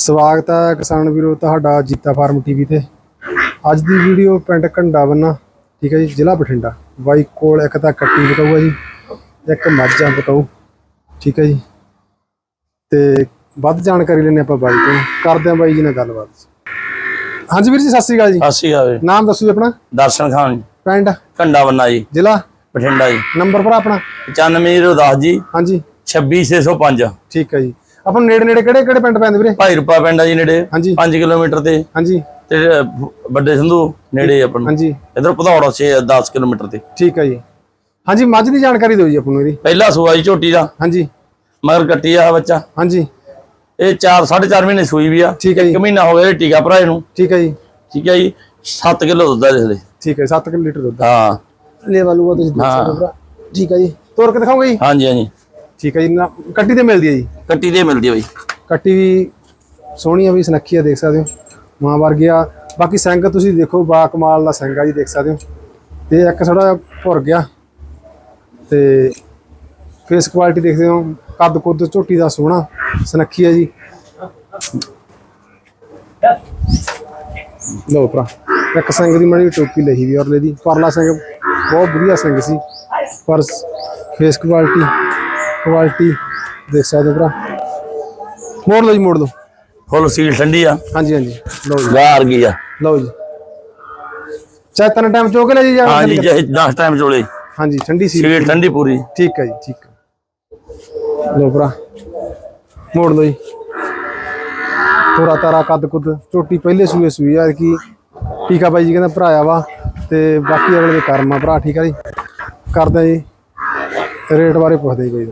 ਸਵਾਗਤ ਹੈ ਕਿਸਾਨ ਵੀਰੋ ਤੁਹਾਡਾ ਜੀਤਾ ਫਾਰਮ ਟੀਵੀ ਤੇ। ਅੱਜ ਦੀ ਵੀਡੀਓ ਪਿੰਡ ਘੰਡਾ ਬੰਨਾ ਠੀਕ ਹੈ ਜੀ ਜ਼ਿਲ੍ਹਾ ਬਠਿੰਡਾ। ਬਾਈ ਕੋਲ ਇੱਕ ਤਾਂ ਕੱਟੀ ਬਕਾਊ ਹੈ ਜੀ ਇੱਕ ਮੱਝਾਂ ਬਕਾਊ ਠੀਕ ਹੈ ਜੀ। ਤੇ ਵੱਧ ਜਾਣਕਾਰੀ ਲੈਣੇ ਆਪਾਂ ਬਾਈ ਤੋਂ। ਕਰਦੇ ਹਾਂ ਬਾਈ ਜੀ ਨਾਲ ਗੱਲਬਾਤ। ਹਾਂਜੀ ਵੀਰ ਜੀ ਸਤਿ ਸ੍ਰੀ ਅਕਾਲ ਜੀ। ਸਤਿ ਸ਼੍ਰੀ ਅਕਾਲ ਜੀ। ਨਾਮ ਦੱਸੋ ਜੀ ਆਪਣਾ? ਦਰਸ਼ਨ ਖਾਨ ਜੀ, ਪਿੰਡ? ਘੰਡਾ ਬੰਨਾ ਜੀ। ਜ਼ਿਲ੍ਹਾ? ਬਠਿੰਡਾ ਜੀ। ਨੰਬਰ ਭਰਾ ਆਪਣਾ? 95010 ਜੀ। ਹਾਂਜੀ। 26605 ਠੀਕ ਹੈ ਜੀ। ਆਪਾਂ ਨੇੜੇ ਨੇੜੇ ਕਿਹੜੇ ਕਿਹੜੇ ਪਿੰਡ ਪੈਂਦੇ ਵੀਰੇ? ਭਾਈ ਰੂਪਾ ਪਿੰਡ ਆ ਜੀ ਨੇੜੇ। ਹਾਂਜੀ। 5 ਕਿਲੋਮੀਟਰ ਤੇ। ਹਾਂਜੀ। ਤੇ ਵੱਡੇ ਸੰਧੂ ਨੇੜੇ ਆਪਾਂ ਹਾਂਜੀ। ਇਧਰ ਭਦੌੜ 6 10 ਕਿਲੋਮੀਟਰ ਤੇ। ਠੀਕ ਹੈ ਜੀ। ਹਾਂਜੀ ਮੱਝ ਦੀ ਜਾਣਕਾਰੀ ਦਿਓ ਜੀ ਆਪਾਂ ਨੂੰ ਇਹਦੀ। ਪਹਿਲਾ ਸੂਆ ਜੀ ਝੋਟੀ ਦਾ। ਹਾਂਜੀ। ਮਗਰ ਕੱਟੀ ਆ ਬੱਚਾ। ਹਾਂਜੀ। ਇਹ 4 4.5 ਮਹੀਨੇ ਸੂਈ ਵੀ ਆ। ਠੀਕ ਹੈ ਜੀ। ਇੱਕ ਮਹੀਨਾ ਹੋ ਗਿਆ ਟੀਕਾ ਭਰਾਏ ਨੂੰ। ਠੀਕ ਹੈ ਜੀ। ਠੀਕ ਹੈ ਜੀ। 7 ਕਿਲੋ ਦੁੱਧ ਆ ਦੇਖਦੇ ਠੀਕ ਹੈ 7 ਲੀਟਰ ਦੁੱਧ ਹਾਂ। ਲੈ ਵਾਲੂਗਾ ਤੁਸੀਂ ਦੇਖ ਸਕਦੇ ਹੋ ਭਰਾ। ਠੀਕ ਹੈ ਜੀ। ਤੋਰ ਕੇ ਦਿਖਾਓਗੇ ਜੀ? ਹਾਂਜੀ ਹਾਂਜੀ। ਠੀਕ ਹੈ ਜੀ ਕੱਟੀ ਤੇ ਮਿਲਦੀ ਹੈ ਜੀ। ਕੱਟੀ ਦੇ ਮਿਲਦੀ ਆ ਕੱਟੀ ਵੀ ਸੋਹਣੀ ਆ ਵੀ ਸੁਨੱਖੀ ਆ, ਦੇਖ ਸਕਦੇ ਹੋ। ਮਾਂ ਵਰਗਿਆ ਬਾਕੀ ਸਿੰਘ ਤੁਸੀਂ ਦੇਖੋ, ਬਾ ਕਮਾਲ ਦਾ ਸਿੰਘ ਆ ਜੀ, ਦੇਖ ਸਕਦੇ ਹੋ। ਤੇ ਇੱਕ ਥੋੜਾ ਭੁਰ ਗਿਆ। ਤੇ ਫੇਸ ਕੁਆਲਿਟੀ ਦੇਖਦੇ ਹੋ। ਕੱਦ ਕੁੱਦ ਝੋਟੀ ਦਾ ਸੋਹਣਾ, ਸੁਨੱਖੀ ਆ ਜੀ। ਲੋ ਭਰਾ, ਇੱਕ ਸਿੰਘ ਦੀ ਮੜੀ ਟੋਪੀ ਲਈ ਵੀ ਔਰਲੇ ਦੀ। ਪਰਲਾ ਸਿੰਘ ਬਹੁਤ ਵਧੀਆ ਸਿੰਘ ਸੀ। ਪਰ ਫੇਸ ਕੁਆਲਿਟੀ ਕੁਆਲਿਟੀ ਦੇਖ ਸਕਦੇ ਹੋ ਭਰਾ। ਮੋੜ ਲਓ ਜੀ ਮੋੜ ਲਓ। ਫੁੱਲ ਸੀਲ ਠੰਡੀ ਆ। ਹਾਂਜੀ ਹਾਂਜੀ। ਲਓ ਜੀ। ਗਾਰ ਗਈ ਆ। ਲਓ ਜੀ। ਚਾਹੇ ਤਨ ਟਾਈਮ ਚੋਕ ਲੈ ਜੀ ਜਾਂ ਹਾਂਜੀ ਜੇ 10 ਟਾਈਮ ਚੋਲੇ। ਹਾਂਜੀ ਠੰਡੀ ਸੀ ਸੀਲ ਠੰਡੀ ਪੂਰੀ। ਠੀਕ ਹੈ ਜੀ ਠੀਕ ਹੈ ਲੋ ਭਰਾ। ਮੋੜ ਲਓ ਜੀ। ਥੋੜਾ ਤਾਰਾ ਕੱਦ ਕੁੱਦ ਝੋਟੀ ਪਹਿਲੇ ਸੂਏ ਸੂਈ ਆ ਕਿ ਟੀਕਾ ਬਾਈ ਜੀ ਕਹਿੰਦਾ ਭਰਾਇਆ ਵਾ ਤੇ ਬਾਕੀ ਅਗਲੇ ਦੇ ਕਰਮ ਆ ਭਰਾ ਠੀਕ ਆ ਜੀ। ਕਰਦੇ ਜੀ। ਰੇਟ ਬਾਰੇ ਪੁੱਛਦੇ ਜੀ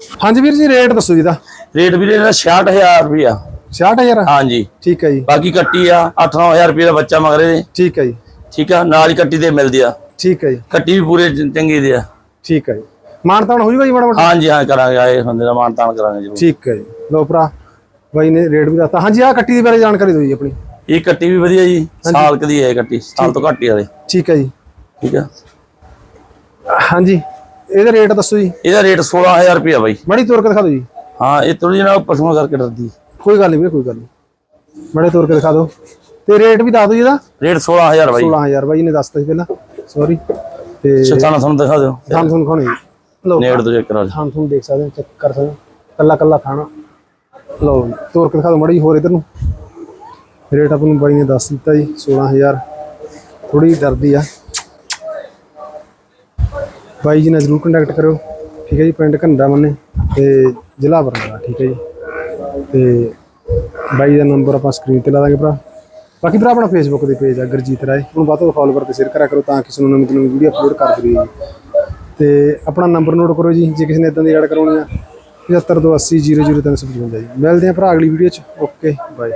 ਹਾਂਜੀ ਵੀਰ ਜੀ ਰੇਟ ਦੱਸੋ ਜੀ ਦਾ। ਰੇਟ ਵੀਰੇ ਇਹਦਾ 66000 ਰੁਪਿਆ 66000 ਹਾਂਜੀ। ਠੀਕ ਹੈ ਜੀ। ਬਾਕੀ ਕੱਟੀ ਆ 8-9000 ਰੁਪਏ ਦਾ ਬੱਚਾ ਮਗਰੇ ਦੇ ਠੀਕ ਹੈ ਜੀ। ਠੀਕ ਆ ਨਾਲ ਹੀ ਕੱਟੀ ਦੇ ਮਿਲਦੀ ਆ। ਠੀਕ ਹੈ ਜੀ। ਕੱਟੀ ਵੀ ਪੂਰੇ ਚੰਗੀ ਦੇ ਆ। ਠੀਕ ਹੈ ਜੀ। ਮਾਨਤਾਨ ਹੋ ਜੂਗਾ ਜੀ ਮਾੜਾ ਮੋਟਾ ਹਾਂਜੀ ਹਾਂ ਕਰਾਂਗੇ ਆਏ ਬੰਦੇ ਦਾ ਮਾਨ ਤਾਨ ਕਰਾਂਗੇ ਜਰੂਰ। ਠੀਕ ਹੈ ਜੀ। ਲੋ ਭਰਾ ਬਾਈ ਨੇ ਰੇਟ ਵੀ ਦੱਸਤਾ। ਹਾਂਜੀ ਆ ਕੱਟੀ ਦੇ ਬਾਰੇ ਜਾਣਕਾਰੀ ਦਿਓ ਜੀ ਆਪਣੀ। ਇਹ ਕੱਟੀ ਵੀ ਵਧੀਆ ਜੀ ਸਾਲ ਕਦੀ ਹੈ ਕੱਟੀ ਸਾਲ ਤੋਂ ਘੱਟ ਹੀ ਆਲੇ ਠੀਕ ਹੈ ਜੀ। ਠੀਕ ਆ। ਹਾਂਜੀ। ਇਹਦਾ ਰੇਟ ਦੱਸੋ ਜੀ। ਇਹਦਾ ਰੇਟ 16000 ਰੁਪਿਆ ਬਾਈ। ਮੜੀ ਤੋਰ ਕੇ ਦਿਖਾ ਦਿਓ ਜੀ। ਹਾਂ ਇਹ ਥੋੜੀ ਜਿਹੀ ਨਾ ਪਸ਼ੂਆਂ ਕਰਕੇ ਡਰਦੀ। ਕੋਈ ਗੱਲ ਨਹੀਂ ਵੀਰੇ ਕੋਈ ਗੱਲ ਨਹੀਂ। ਮੜੇ ਤੋਰ ਕੇ ਦਿਖਾ ਦਿਓ। ਤੇ ਰੇਟ ਵੀ ਦੱਸ ਦਿਓ ਜੀ ਇਹਦਾ। ਰੇਟ 16000 ਬਾਈ। 16000 ਬਾਈ ਨੇ ਦੱਸਤਾ ਸੀ ਪਹਿਲਾਂ। ਸੌਰੀ ਤੇ ਛਤਾਣਾ ਤੁਹਾਨੂੰ ਦਿਖਾ ਦਿਓ। ਥਾਨ ਥੁਨ ਖਾਣੇ ਲਓ। ਨੇੜ ਤੋਂ ਚੈੱਕ ਕਰਾ ਲਿਓ ਥਾਨ ਥੁਨ ਦੇਖ ਸਕਦੇ ਹੋ ਚੈੱਕ ਕਰ ਸਕਦੇ ਹੋ। ਕੱਲਾ ਕੱਲਾ ਖਾਣਾ ਲਓ ਜੀ, ਤੋਰ ਕੇ ਦਿਖਾ ਦਿਓ ਮੜੀ ਹੋਰ ਇਧਰ ਨੂੰ। ਰੇਟ ਆਪਾਂ ਨੂੰ ਬਾਈ ਨੇ ਦੱਸ ਦਿੱਤਾ ਜੀ 16000 ਥੋੜੀ ਡਰਦੀ ਆ। ਬਾਈ ਜੀ ਨਾਲ ਜ਼ਰੂਰ ਕੰਟੈਕਟ ਕਰਿਓ। ਠੀਕ ਹੈ ਜੀ, ਪਿੰਡ ਘੰਡਾ ਮੰਨੇ ਤੇ ਜ਼ਿਲ੍ਹਾ ਬਰਨਾਲਾ ਠੀਕ ਹੈ ਜੀ। ਤੇ ਬਾਈ ਦਾ ਨੰਬਰ ਆਪਾਂ ਸਕਰੀਨ ਤੇ ਲਾ ਦਾਂਗੇ ਭਰਾ। ਬਾਕੀ ਭਰਾ ਆਪਣਾ ਫੇਸਬੁੱਕ ਦੇ ਪੇਜ ਆ, ਗੁਰਜੀਤ ਰਾਏ। ਉਹਨੂੰ ਵੱਧ ਤੋਂ ਫੋਲੋ ਕਰਕੇ ਸ਼ੇਅਰ ਕਰਿਆ ਕਰੋ ਤਾਂ ਕਿਸੇ ਨੂੰ ਨਵੀਂ ਤੋਂ ਨਵੀਂ ਵੀਡੀਓ ਅਪਲੋਡ ਕਰ ਦਈਏ। ਜੀ ਤੇ ਆਪਣਾ ਨੰਬਰ ਨੋਟ ਕਰੋ ਜੀ, ਜੇ ਕਿਸੇ ਨੇ ਇਦਾਂ ਦੀ ਐਡ ਕਰਾਉਣੀ ਆ। 75 ਤੋਂ 80 00355 ਜੀ। ਮਿਲਦੇ ਆ ਭਰਾ ਅਗਲੀ ਵੀਡੀਓ ਚ। Okay bye